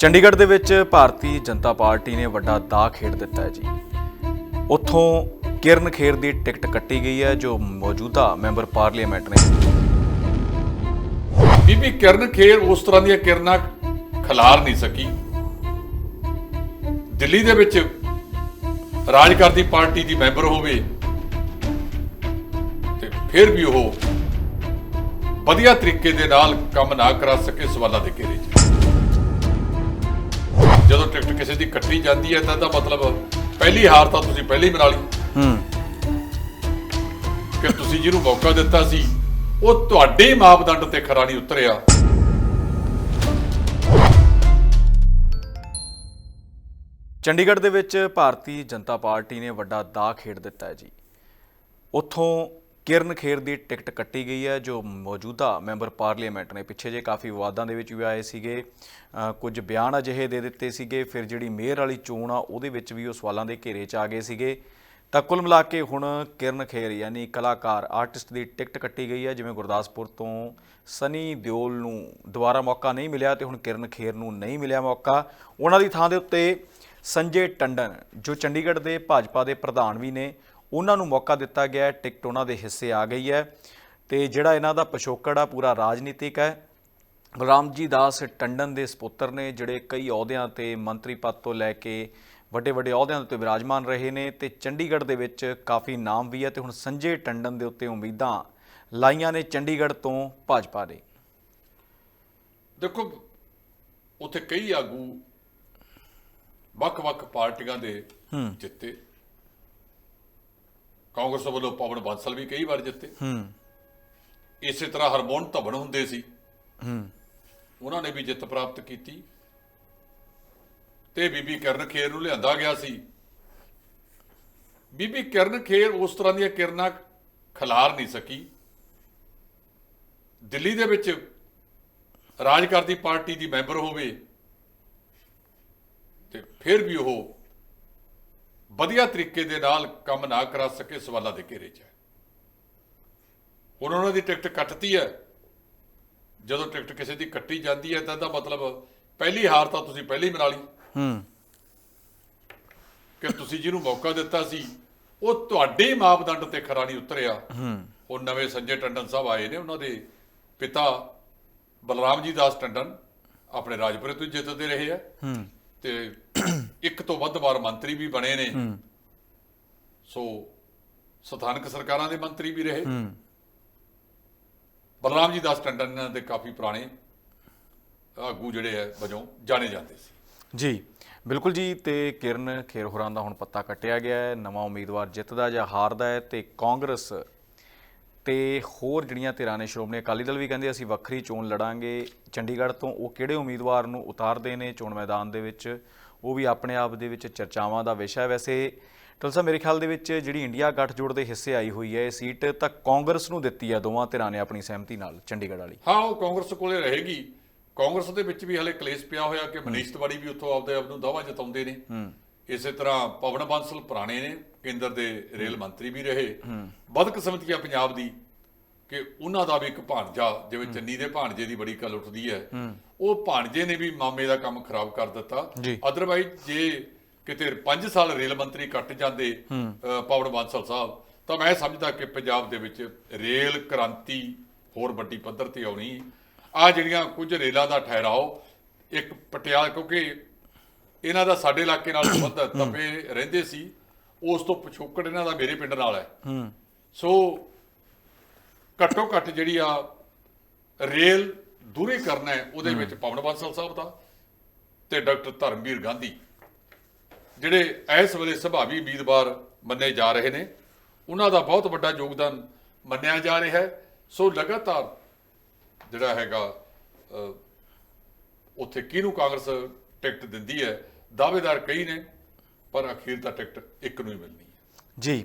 ਚੰਡੀਗੜ੍ਹ ਦੇ ਵਿੱਚ ਭਾਰਤੀ ਜਨਤਾ ਪਾਰਟੀ ਨੇ ਵੱਡਾ ਦਾਅ ਖੇਡ ਦਿੱਤਾ ਹੈ ਜੀ। ਉੱਥੋਂ ਕਿਰਨ ਖੇਰ ਦੀ ਟਿਕਟ ਕੱਟੀ ਗਈ ਹੈ, ਜੋ ਮੌਜੂਦਾ ਮੈਂਬਰ ਪਾਰਲੀਮੈਂਟ ਨੇ ਬੀਬੀ ਕਿਰਨ ਖੇਰ ਉਸ ਤਰ੍ਹਾਂ ਦੀਆਂ ਕਿਰਨਾਂ ਖਿਲਾਰ ਨਹੀਂ ਸਕੀ। ਦਿੱਲੀ ਦੇ ਵਿੱਚ ਰਾਜ ਕਰਦੀ ਪਾਰਟੀ ਦੀ ਮੈਂਬਰ ਹੋਵੇ ਤੇ ਫਿਰ ਵੀ ਉਹ ਵਧੀਆ ਤਰੀਕੇ ਦੇ ਨਾਲ ਕੰਮ ਨਾ ਕਰਾ ਸਕੇ ਸਵਾਲਾਂ ਦੇ ਘੇਰੇ 'ਚ। ਜਦੋਂ ਟਿਕਟ ਕਿਸੇ ਦੀ ਕੱਟੀ ਜਾਂਦੀ ਹੈ ਤਾਂ ਇਹਦਾ ਮਤਲਬ ਪਹਿਲੀ ਹਾਰ ਤਾਂ ਤੁਸੀਂ ਪਹਿਲੀ ਮਨਾ ਲਈ ਹੂੰ। ਕਿ ਤੁਸੀਂ ਜਿਹਨੂੰ ਮੌਕਾ ਦਿੱਤਾ ਸੀ ਉਹ ਤੁਹਾਡੇ ਮਾਪਦੰਡ ਤੇ ਖਰਾ ਨਹੀਂ ਉਤਰਿਆ। ਚੰਡੀਗੜ੍ਹ ਦੇ ਵਿੱਚ ਭਾਰਤੀ ਜਨਤਾ ਪਾਰਟੀ ਨੇ ਵੱਡਾ ਦਾਅ ਖੇਡ ਦਿੱਤਾ ਹੈ ਜੀ। ਉੱਥੋਂ ਕਿਰਨ ਖੇਰ ਦੀ ਟਿਕਟ ਕੱਟੀ ਗਈ ਹੈ, ਜੋ ਮੌਜੂਦਾ ਮੈਂਬਰ ਪਾਰਲੀਮੈਂਟ ਨੇ ਪਿੱਛੇ ਜੇ ਕਾਫੀ ਵਿਵਾਦਾਂ ਦੇ ਵਿੱਚ ਵੀ ਆਏ ਸੀਗੇ ਕੁਝ ਬਿਆਨ ਅਜਿਹੇ ਦੇ ਦਿੱਤੇ ਸੀਗੇ, ਫਿਰ ਜਿਹੜੀ ਮੇਅਰ ਵਾਲੀ ਚੋਣ ਆ, ਉਹਦੇ ਵਿੱਚ ਵੀ ਉਹ ਸਵਾਲਾਂ ਦੇ ਘੇਰੇ 'ਚ ਆ ਗਏ ਸੀਗੇ। ਤਾਂ ਕੁੱਲ ਮਿਲਾ ਕੇ ਹੁਣ ਕਿਰਨ ਖੇਰ ਯਾਨੀ ਕਲਾਕਾਰ, ਆਰਟਿਸਟ ਦੀ ਟਿਕਟ ਕੱਟੀ ਗਈ ਹੈ, ਜਿਵੇਂ ਗੁਰਦਾਸਪੁਰ ਤੋਂ ਸਨੀ ਦਿਓਲ ਨੂੰ ਦੁਬਾਰਾ ਮੌਕਾ ਨਹੀਂ ਮਿਲਿਆ ਤੇ ਹੁਣ ਕਿਰਨ ਖੇਰ ਨੂੰ ਨਹੀਂ ਮਿਲਿਆ ਮੌਕਾ। ਉਹਨਾਂ ਦੀ ਥਾਂ ਦੇ ਉੱਤੇ ਸੰਜੇ ਟੰਡਨ, ਜੋ ਚੰਡੀਗੜ੍ਹ ਦੇ ਭਾਜਪਾ ਦੇ ਪ੍ਰਧਾਨ ਵੀ ਨੇ ਉਹਨਾਂ ਨੂੰ ਮੌਕਾ ਦਿੱਤਾ ਗਿਆ ਟਿਕਟ ਉਹਨਾਂ ਦੇ ਹਿੱਸੇ ਆ ਗਈ ਹੈ। ਤੇ ਜਿਹੜਾ ਇਹਨਾਂ ਦਾ ਪਿਛੋਕੜ ਆ ਪੂਰਾ ਰਾਜਨੀਤਿਕ ਹੈ। ਗੁਲਾਮਜੀ ਦਾਸ ਟੰਡਨ ਦੇ ਸੁਪੁੱਤਰ ਨੇ ਜਿਹੜੇ ਕਈ ਅਹੁਦਿਆਂ ਤੇ ਮੰਤਰੀ ਪਦ ਤੋਂ ਲੈ ਕੇ ਵੱਡੇ ਵੱਡੇ ਅਹੁਦਿਆਂ ਉੱਤੇ ਵਿਰਾਜਮਾਨ ਰਹੇ ਨੇ ਤੇ ਚੰਡੀਗੜ੍ਹ ਦੇ ਵਿੱਚ ਕਾਫੀ ਨਾਮ ਵੀ ਹੈ ਤੇ ਹੁਣ ਸੰਜੇ ਟੰਡਨ ਦੇ ਉੱਤੇ ਉਮੀਦਾਂ ਲਾਈਆਂ ਨੇ ਚੰਡੀਗੜ੍ਹ ਤੋਂ ਭਾਜਪਾ ਨੇ ਦੇਖੋ ਉੱਥੇ ਕਈ ਆਗੂ ਵੱਖ-ਵੱਖ ਪਾਰਟੀਆਂ ਦੇ ਜਿੱਤੇ। ਕਾਂਗਰਸ ਵੱਲੋਂ ਪਵਨ ਬਾਂਸਲ ਵੀ ਕਈ ਵਾਰ ਜਿੱਤੇ। ਹੂੰ। ਇਸੇ ਤਰ੍ਹਾਂ ਹਰਮੋਹਨ ਧਵਨ ਹੁੰਦੇ ਸੀ। ਹੂੰ। ਉਹਨਾਂ ਨੇ ਵੀ ਜਿੱਤ ਪ੍ਰਾਪਤ ਕੀਤੀ। ਤੇ ਬੀਬੀ ਕਿਰਨ ਖੇਰ ਨੂੰ ਲਿਆਂਦਾ ਗਿਆ ਸੀ। ਬੀਬੀ ਕਿਰਨ ਖੇਰ ਉਸ ਤਰ੍ਹਾਂ ਦੀਆਂ ਕਿਰਨਾਂ ਖਿਲਾਰ ਨਹੀਂ ਸਕੀ। ਦਿੱਲੀ ਦੇ ਵਿੱਚ ਰਾਜ ਕਰਦੀ ਪਾਰਟੀ ਦੀ ਮੈਂਬਰ ਹੋਵੇ ਤੇ ਫਿਰ ਵੀ ਉਹ ਵਧੀਆ ਤਰੀਕੇ ਦੇ ਨਾਲ ਕੰਮ ਨਾ ਕਰਾ ਸਕੇ ਸਵਾਲਾਂ ਦੇ ਘੇਰੇ 'ਚ ਹੈ। ਹੁਣ ਉਹਨਾਂ ਦੀ ਟਿਕਟ ਕੱਟਤੀ ਹੈ। ਜਦੋਂ ਟਿਕਟ ਕਿਸੇ ਦੀ ਕੱਟੀ ਜਾਂਦੀ ਹੈ ਤਾਂ ਇਹਦਾ ਮਤਲਬ ਪਹਿਲੀ ਹਾਰ ਤਾਂ ਤੁਸੀਂ ਪਹਿਲੀ ਮਨਾ ਲਈ ਹੂੰ। ਕਿ ਤੁਸੀਂ ਜਿਹਨੂੰ ਮੌਕਾ ਦਿੱਤਾ ਸੀ ਉਹ ਤੁਹਾਡੇ ਮਾਪਦੰਡ ਤੇ ਖਰਾ ਨਹੀਂ ਉਤਰਿਆ। ਹੂੰ। ਉਹ ਨਵੇਂ ਸੰਜੇ ਟੰਡਨ ਸਾਹਿਬ ਆਏ ਨੇ ਉਹਨਾਂ ਦੇ ਪਿਤਾ ਬਲਰਾਮ ਜੀ ਦਾਸ ਟੰਡਨ ਆਪਣੇ ਰਾਜਪੁਰੇ ਤੋਂ ਜਿੱਤਦੇ ਰਹੇ ਆ। ਹੂੰ। ਤੇ ਇੱਕ ਤੋਂ ਵੱਧ ਵਾਰ ਮੰਤਰੀ ਵੀ ਬਣੇ ਨੇ। ਸੋ ਸਥਾਨਕ ਸਰਕਾਰਾਂ ਦੇ ਮੰਤਰੀ ਵੀ ਰਹੇ। ਹੂੰ। ਬਲਰਾਮ ਜੀ ਦਾਸ ਟੰਡਨ ਇਹਨਾਂ ਦੇ ਕਾਫੀ ਪੁਰਾਣੇ ਆਗੂ ਜਿਹੜੇ ਆ ਵਜੋਂ ਜਾਣੇ ਜਾਂਦੇ ਸੀ। ਜੀ ਬਿਲਕੁਲ ਜੀ ਤੇ ਕਿਰਨ ਖੇਰ ਹੋਰਾਂ ਦਾ ਹੁਣ ਪੱਤਾ ਕੱਟਿਆ ਗਿਆ ਹੈ ਨਵਾਂ ਉਮੀਦਵਾਰ ਜਿੱਤਦਾ ਜਾਂ ਹਾਰਦਾ ਹੈ ਤੇ ਕਾਂਗਰਸ ਤੇ ਹੋਰ ਜਿਹੜੀਆਂ ਧਿਰਾਂ ਨੇ ਸ਼੍ਰੋਮਣੀ ਅਕਾਲੀ ਦਲ ਵੀ ਕਹਿੰਦੇ ਅਸੀਂ ਵੱਖਰੀ ਚੋਣ ਲੜਾਂਗੇ। ਚੰਡੀਗੜ੍ਹ ਤੋਂ ਉਹ ਕਿਹੜੇ ਉਮੀਦਵਾਰ ਨੂੰ ਉਤਾਰਦੇ ਨੇ ਚੋਣ ਮੈਦਾਨ ਦੇ ਵਿੱਚ? ਉਹ ਵੀ ਆਪਣੇ ਆਪ ਦੇ ਵਿੱਚ ਚਰਚਾਵਾਂ ਦਾ ਵਿਸ਼ਾ ਹੈ। ਵੈਸੇ ਟਲਸਾ ਮੇਰੇ ਖਿਆਲ ਦੇ ਵਿੱਚ ਜਿਹੜੀ ਇੰਡੀਆ ਗੱਠਜੋੜ ਦੇ ਹਿੱਸੇ ਆਈ ਹੋਈ ਹੈ ਇਹ ਸੀਟ ਤਾਂ ਕਾਂਗਰਸ ਨੂੰ ਦਿੱਤੀ ਹੈ। ਦੋਵਾਂ ਧਿਰਾਂ ਨੇ ਆਪਣੀ ਸਹਿਮਤੀ ਨਾਲ ਚੰਡੀਗੜ੍ਹ ਵਾਲੀ। ਹਾਂ ਉਹ ਕਾਂਗਰਸ ਕੋਲੇ ਰਹੇਗੀ। ਕਾਂਗਰਸ ਦੇ ਵਿੱਚ ਵੀ ਹਲੇ ਕਲੇਸ਼ ਪਿਆ ਹੋਇਆ ਕਿ ਮਨੀਸ਼ ਤਿਵਾੜੀ ਵੀ ਉੱਥੋਂ ਆਪਦੇ ਆਪ ਨੂੰ ਦਾਵਾ ਜਤਾਉਂਦੇ ਨੇ। ਇਸੇ ਤਰ੍ਹਾਂ ਪਵਨ ਬਾਂਸਲ ਪੁਰਾਣੇ ਨੇ ਕੇਂਦਰ ਦੇ ਰੇਲ ਮੰਤਰੀ ਵੀ ਰਹੇ। ਬਦਕਿਸਮਤੀ ਆ ਪੰਜਾਬ ਦੀ ਕਿ ਉਹਨਾਂ ਦਾ ਵੀ ਇੱਕ ਭਾਣਜਾ ਜਿਵੇਂ ਚੰਨੀ ਦੇ ਭਾਣਜੇ ਦੀ ਬੜੀ ਗੱਲ ਉੱਠਦੀ ਹੈ। ਉਹ ਭਾਣਜੇ ਨੇ ਵੀ ਮਾਮੇ ਦਾ ਕੰਮ ਖਰਾਬ ਕਰ ਦਿੱਤਾ। ਅਦਰਵਾਈਜ਼ ਜੇ ਕਿਤੇ 5 ਸਾਲ ਰੇਲ ਮੰਤਰੀ ਕੱਟ ਜਾਂਦੇ ਪਵਨ ਬਾਂਸਲ ਸਾਹਿਬ ਤਾਂ ਮੈਂ ਸਮਝਦਾ ਕਿ ਪੰਜਾਬ ਦੇ ਵਿੱਚ ਰੇਲ ਕ੍ਰਾਂਤੀ ਹੋਰ ਵੱਡੀ ਪੱਧਰ ਤੇ ਆਉਣੀ। ਆ ਜਿਹੜੀਆਂ ਕੁਝ ਰੇਲਾਂ ਦਾ ਠਹਿਰਾਓ ਇੱਕ ਪਟਿਆਲਾ ਕਿਉਂਕਿ ਇਹਨਾਂ ਦਾ ਸਾਡੇ ਇਲਾਕੇ ਨਾਲ ਸੰਬੰਧ ਤਪੇ ਰਹਿੰਦੇ ਸੀ। ਉਸ ਤੋਂ ਪਿਛੋਕੜ ਇਹਨਾਂ ਦਾ ਮੇਰੇ ਪਿੰਡ ਨਾਲ ਹੈ। ਹੂੰ। ਸੋ ਘੱਟੋ ਘੱਟ ਜਿਹੜੀ ਆ ਰੇਲ ਦੂਰੇ ਕਰਨਾ ਹੈ ਉਹਦੇ ਵਿੱਚ ਪਵਨ ਬਾਂਸਲ ਸਾਹਿਬ ਦਾ ਤੇ ਡਾਕਟਰ ਧਰਮਵੀਰ ਗਾਂਧੀ। ਜਿਹੜੇ ਇਸ ਵੇਲੇ ਸੁਭਾਵੀ ਉਮੀਦਵਾਰ ਮੰਨੇ ਜਾ ਰਹੇ ਨੇ ਉਹਨਾਂ ਦਾ ਬਹੁਤ ਵੱਡਾ ਯੋਗਦਾਨ ਮੰਨਿਆ ਜਾ ਰਿਹਾ ਹੈ। ਸੋ ਲਗਾਤਾਰ ਜਿਹੜਾ ਹੈਗਾ ਉੱਥੇ ਕਿਹਨੂੰ ਕਾਂਗਰਸ ਟਿਕਟ ਦਿੰਦੀ ਹੈ ਦਾਅਵੇਦਾਰ ਕਈ ਨੇ ਪਰ ਅਖੀਰ ਤਾਂ ਟਿਕਟ ਇੱਕ ਨੂੰ ਹੀ ਮਿਲਣੀ ਹੈ। ਜੀ